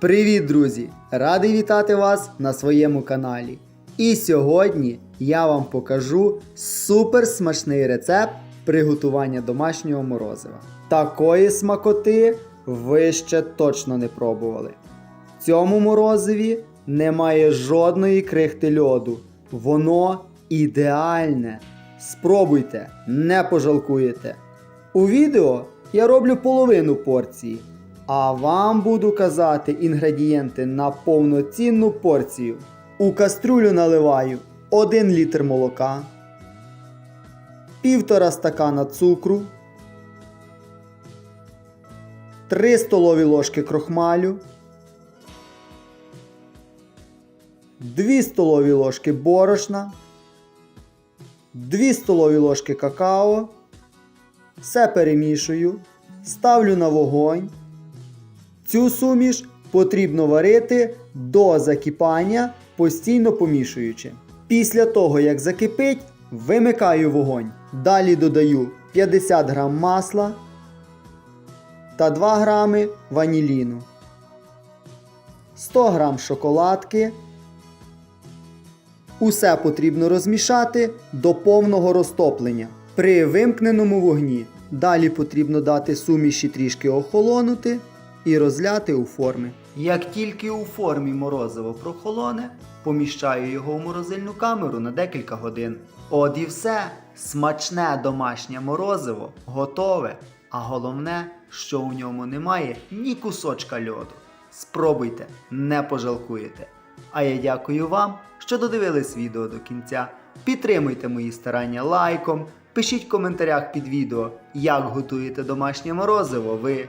Привіт, друзі! Радий вітати вас на своєму каналі. І сьогодні я вам покажу супер смачний рецепт приготування домашнього морозива. Такої смакоти ви ще точно не пробували. В цьому морозиві немає жодної крихти льоду. Воно ідеальне. Спробуйте, не пожалкуєте. У відео я роблю половину порції, а вам буду казати інгредієнти на повноцінну порцію. У кастрюлю наливаю 1 літр молока, півтора стакана цукру, 3 столові ложки крохмалю, 2 столові ложки борошна, 2 столові ложки какао. Все перемішую, ставлю на вогонь. Цю суміш потрібно варити до закипання, постійно помішуючи. Після того, як закипить, вимикаю вогонь. Далі додаю 50 г масла та 2 грами ваніліну, 100 г шоколадки. Усе потрібно розмішати до повного розтоплення. При вимкненому вогні далі потрібно дати суміші трішки охолонути і розляти у форми. Як тільки у формі морозиво прохолоне, поміщаю його в морозильну камеру на декілька годин. От і все, смачне домашнє морозиво готове. А головне, що у ньому немає ні кусочка льоду. Спробуйте, не пожалкуєте. А я дякую вам, що додивились відео до кінця. Підтримуйте мої старання лайком, пишіть в коментарях під відео, як готуєте домашнє морозиво ви.